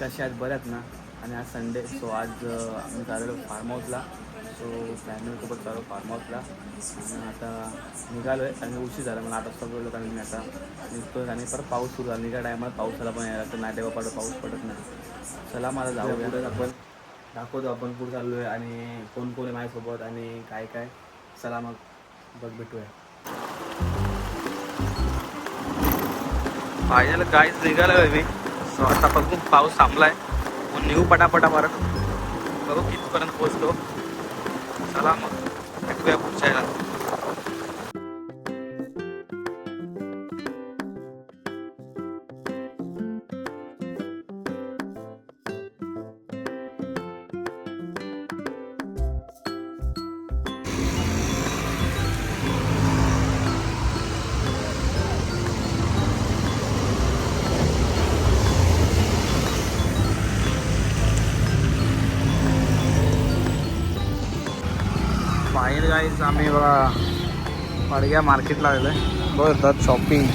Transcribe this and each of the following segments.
कशा आहेत? बऱ्यात ना? आणि आज संडे सो आज आम्ही चाललो फार्म हाऊसला सो फॅमिलीसोबत चालू फार्म हाऊसला आणि आता निघालो आहे आणि उशीर झाला मला आठ वाजता बोललो कारण मी आता निघतो आणि परत पाऊस सुरू झाला. निघा टायमाला पावसाला पण यायला तर नाट्य पडत पाऊस पडत नाही. चला मला जाऊ पुढे आपण दाखवतो आपण पुढे चाललो आहे आणि कोण कोण आहे माझ्यासोबत आणि काय काय. चला मग बघ भेटूया. फायनल काहीच निघालं मी? सो आता बघू पाऊस थांबलाय. मग निघू पटापटा मारत बघू कितपर्यंत पोहोचतो चला मग भेटूया पुढच्या जायचं आम्ही बघा पडग्या मार्केटला आलेलो आहे. बघतात शॉपिंग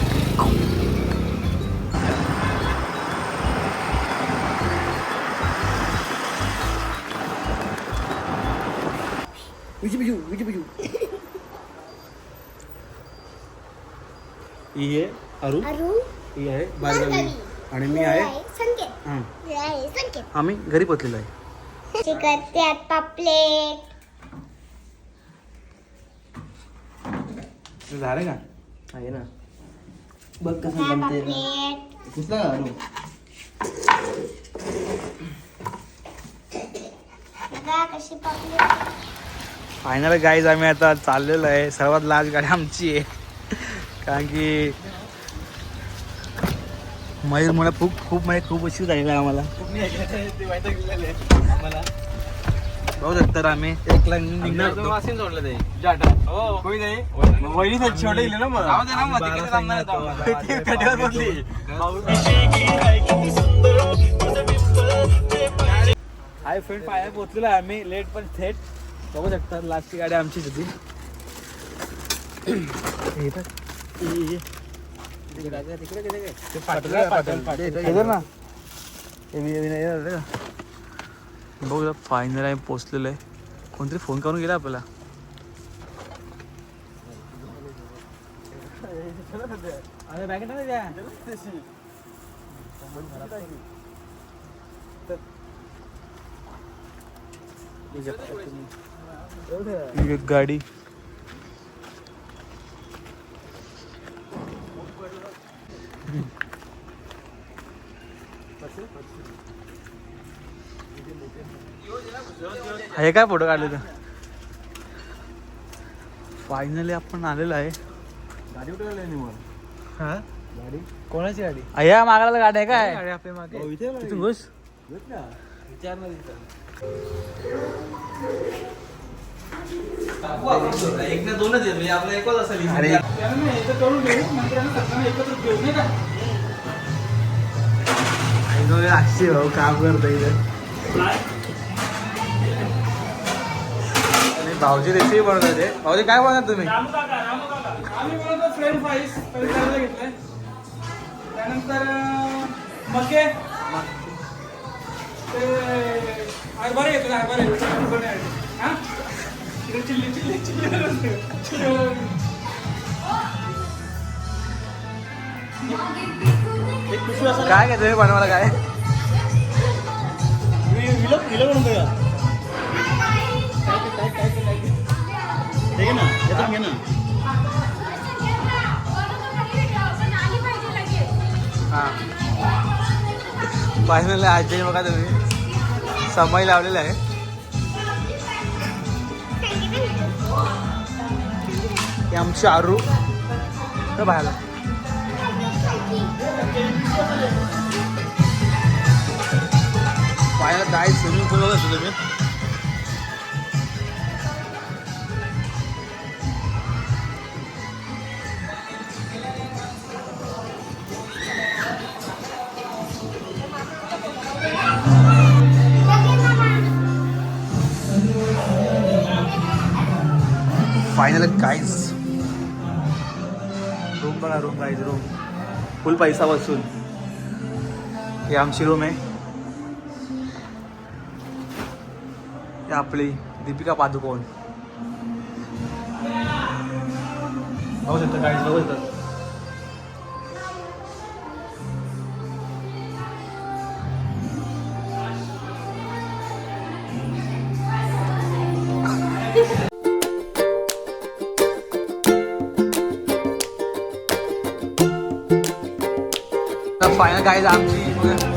ही आहे अरू. अरुण. ही आहे बारगावी आणि मी आहे संकेत. हां. मी आहे संकेत. आम्ही घरी पोचलेलो आहे. चिकन त्यात पापलेट. झालं का? आहे ना. बघ कसं जमते कुठला पापलेट फायनल गाईज आम्ही आता चाललेलो आहे. सर्वात लास्ट गाडी आमची आहे. कारण की मयूरमुळे खूप खूप म्हणजे खूप उशीर झालेला आहे आम्हाला. बघू शकता आम्ही एक लाईन निघणार होतो. हाय फ्रेंड पाया पोचलेलो आहे आम्ही. लेट पण थेट. बघू शकता लास्टची गाडी आमचीच होती हे. हे- हे. ते. हे धर ना. हे वि- विनय, हे धर का? बघू फायनल आम्ही पोचलेलो आहे कोणतरी फोन करून गेला आपल्याला गाडी. हे काय फोटो काढले तर फायनली आपण आलेलो आहे. गाडी हा? गाडी? कोणाची गाडी? अय्या मागायला गाडी आहे काय? गाडी आपल्या मागे. तिथून घुस. विचार एक ना दोनच आहे म्हणजे आपला एकच असेल अरे. भाऊ काम करतो इथे आणि भाऊजी रेसिपी बनवत ते भाऊजी काय तुम्ही? आम्ही बनवतो फ्रेंच फ्राईज पहिले करायला घेतलंय. त्यानंतर मके ते हरभरे घेतो हरभरे. हा? चिल्ली चिल्ली चिल्ली बनवते. काय? काय तुम्ही बनवायला काय फायनल आजी बघा तुम्ही. समय लावलेला आहे. हे आमची आरू. बाहेर. फायनल काय स्विमिंग पूल बघा तुम्ही? फायनल काहीच रूम बघा रूम काहीच रूम फुल पैसा बसून. ही आमची रूम आहे. आपली दीपिका पादुकोण बघू शकता गाईज बघू शकता फायनल काय आमची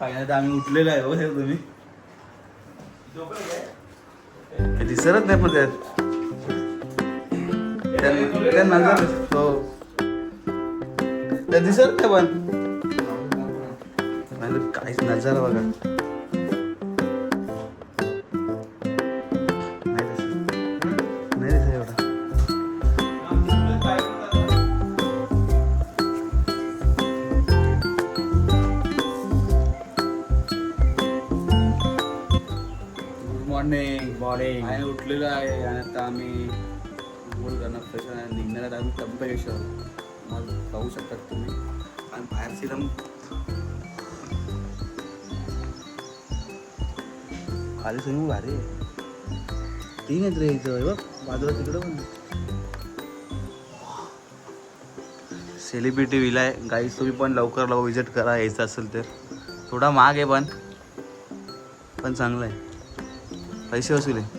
फायदा आम्ही उठलेलो आहे हो हे तुम्ही. ते दिसतच नाही पण त्यात. त्या- नजर हो. त्या दिसत नाही पण. काहीच नजर बघा. आम्ही बोल करणार तसं निघणार आम्ही त्र्यंबकेश्वर मग पाहू शकतात तुम्ही. आणि बाहेर सिरम खाली सगळी भारी आहे तीन आहेत रे इथं बघ बाजूला तिकडं पण. सेलिब्रिटी विला आहे. गाईज तुम्ही पण लवकर लवकर विजिट करा यायचं असेल तर. थोडा महाग आहे पण. पण चांगलं आहे. पैसे वसूल आहे.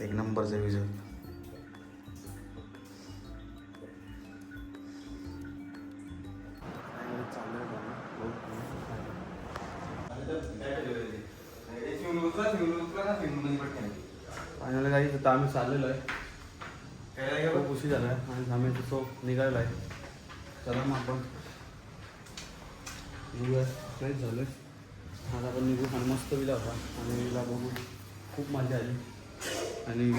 एक नंबरचा व्हिज्युअल फायनल काही तर आम्ही चाललेलो आहे. खूप उशीर झाला आहे. आणि आम्ही तो निघालेला आहे. चला मग आपण. निघूया. फ्रेश झालो आहे आज आपण निघू आणि मस्त विला होता आणि विला बघू. खूप मजा आली. आणि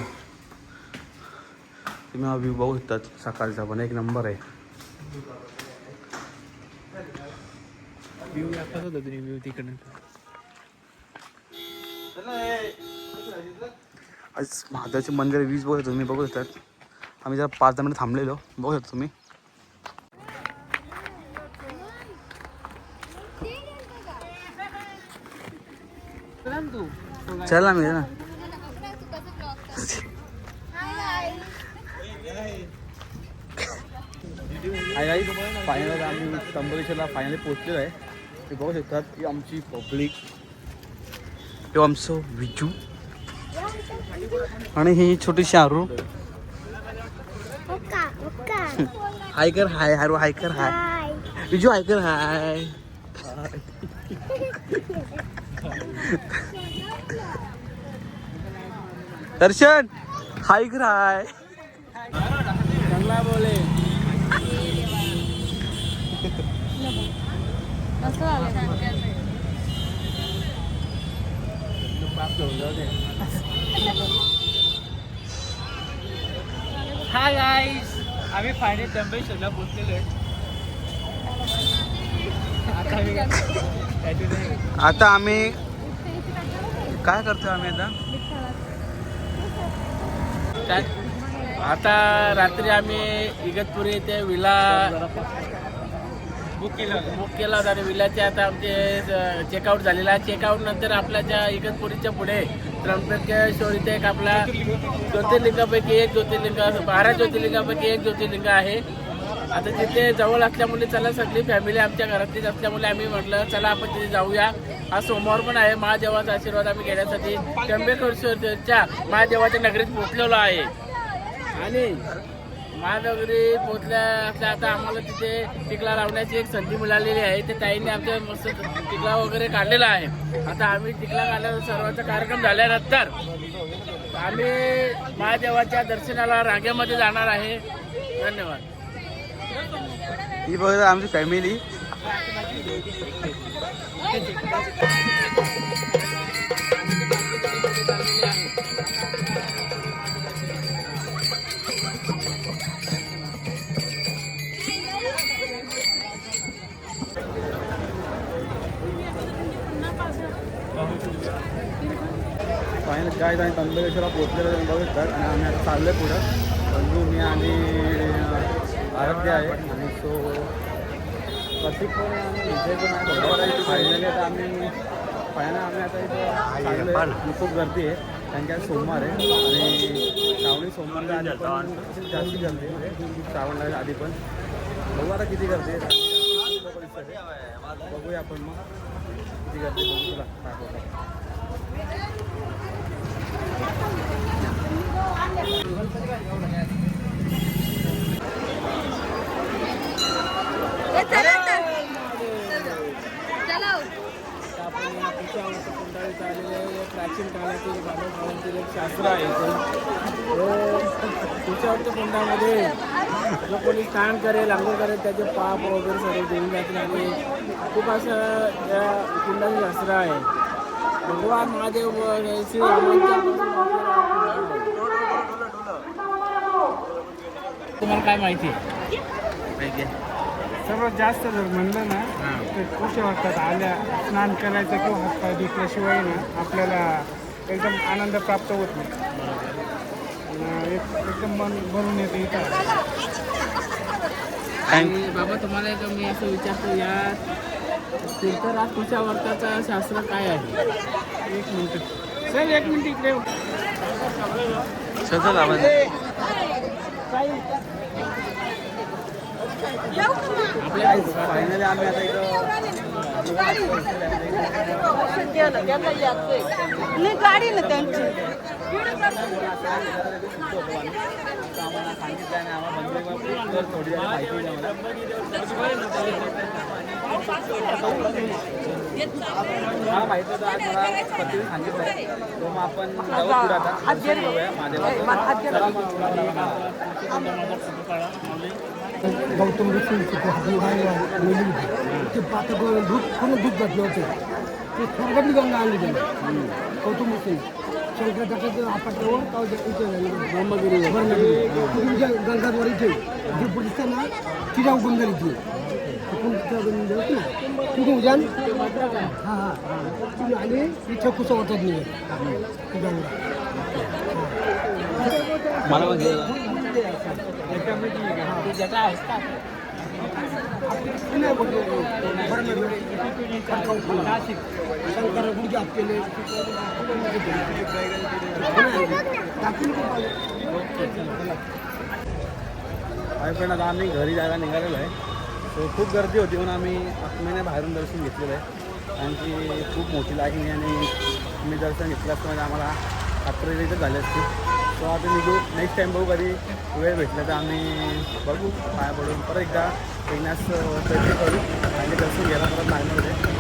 तुम्ही हा व्ह्यू बघू शकतात सकाळचा पण एक नंबर आहे. दाखवत होता तुम्ही तिकडनं. आज महादेवाचे मंदिर वीज बघू शकतो तुम्ही बघू शकतात आम्ही जरा पाच दहा मिनिट थांबलेलो. बघू शकतो तुम्ही. चल ना. मी ना फायनल आम्ही त्र्यंबकेश्वरला फायनली पोहोचलेलो आहे. ते बघू शकतात की आमची पब्लिक किंवा आमचं विजू आणि ही छोटीशी आरू. हाय कर हाय हारू हाय कर हाय हाय विजू हाय कर हाय दर्शन हाय कर हाय चांगला बोले. हाय गाईस आम्ही फायनल त्र्यंबकेश्वरला पोहोचलेलो आहे. आता आम्ही काय ते नाही. आता आम्ही काय करतोय आम्ही आता? आता रात्री आम्ही इगतपुरी येथे विला बुक केला बुक केला होता आणि विलाचे आता आमचे चेकआउट झालेला आहे. चेकआउट नंतर आपल्या ज्या इगतपुरीच्या पुढे त्र्यंबकेश्वर इथे एक आपला ज्योतिर्लिंगापैकी एक ज्योतिर्लिंग बारा ज्योतिर्लिंगापैकी एक ज्योतिर्लिंग आहे. आता तिथे जवळ असल्यामुळे चला सगळी फॅमिली आमच्या घरातलीच असल्यामुळे आम्ही म्हटलं चला आपण तिथे जाऊया. आज सोमवार पण आहे महादेवाचा आशीर्वाद आम्ही घेण्यासाठी त्र्यंबकेश्वरच्या महादेवाच्या नगरीत पोहोचलेलो आहे. आणि महानगरी पोहोचल्या असल्या आता आम्हाला तिथे टिकला लावण्याची एक संधी मिळालेली आहे. ते ताईंनी आमच्या मस्त टिकला वगैरे काढलेला आहे. आता आम्ही टिकला काढल्याचा सर्वांचा कार्यक्रम झाल्यानंतर आम्ही महादेवाच्या दर्शनाला रांगेमध्ये जाणार आहे. धन्यवाद. ही बघा आमची फॅमिली काय आणि त्र्यंबकेश्वरला पोहोचलेलं तुम्ही बघू शकतात आणि आम्ही आता चाललो आहे पुढं. बंधू मी आणि अं, आराध्य आहे. आणि सो प्रतीक पण आणि विजय पण आहे. फायनली आता आम्ही फायनल आम्ही आता इथं चाललो आहे आणि खूप गर्दी आहे. कारण की आज सोमवार आहे. आणि श्रावणी सोमवारच्या आधी पण जास्त गर्दी आहे. श्रावण लागेल आधी पण. बघू आता किती गर्दी आहे. बघूया आपण मग. किती गर्दी बघू तुला. दाखवतो आपण या पिशावरचं कुंडाळीत आलेलं एक प्राचीन काळातील मानव काळातील एक शास्त्र आहे पिशावरच्या कुंडामध्ये जो कोणी काम करेल आंघोळ करेल त्याचे पाप वगैरे सगळे देऊन जातील आणि खूप असं या कुंडाचं शास्त्र आहे. भगवान महादेव व श्री तुम्हाला काय माहिती? आहे. सर्वात जास्त जर म्हणलं ना तर कुठे वाटतात आल्या स्नान करायचं किंवा हातपाय धुतल्याशिवाय ना आपल्याला एकदम आनंद प्राप्त होत नाही. एकदम मन भरून येतं इथं. आणि बाबा तुम्हाला एक मी असं विचारतो या तीर्थराज तुझ्या वर्ताचा शास्त्र काय आहे? एक मिनिट. सर एक मिनिट इकडे आवाज आपल्या फायनली आम्ही आता इथं नाही गाडी ना त्यांची. आम्हाला सांगितलं आणि आम्हाला थोडी जरा माहिती होतं. आज मला पत्नी सांगितलं तो मग आपण गौतम ते पात्र दूध पूर्ण दूध घातलं होतं ते स्वर्गातली गंगा आणली त्यांनी गौतम ऋषी शंकराचार्याचं आपटल्यावर काव इथे ब्रह्मगिरी ब्रह्मगिरी गंगावर इथे जे पुढचं ना तिजाऊ गंगा इथे तिथून तिथं गंगा होती ना तिथून उजान हां हां तिथून आले इथं कुसं होतात नाही ती गंगा मला म्हणजे शंकर काही पण आता आम्ही घरी जायला निघालेलो आहे. सो खूप गर्दी होती म्हणून आम्ही महिन्या बाहेरून दर्शन घेतलेलं आहे. आणखी खूप मोठी लागली आणि मी दर्शन घेतलं असतं म्हणजे आम्हाला रात्र इथं झाले असते. सो आता निघू. नेक्स्ट टाईम बघू कधी वेळ भेटला तर आम्ही बघू. पाया पडून परत एकदा येण्यास करू. आणि दर्शन घ्यायला परत लागणार होते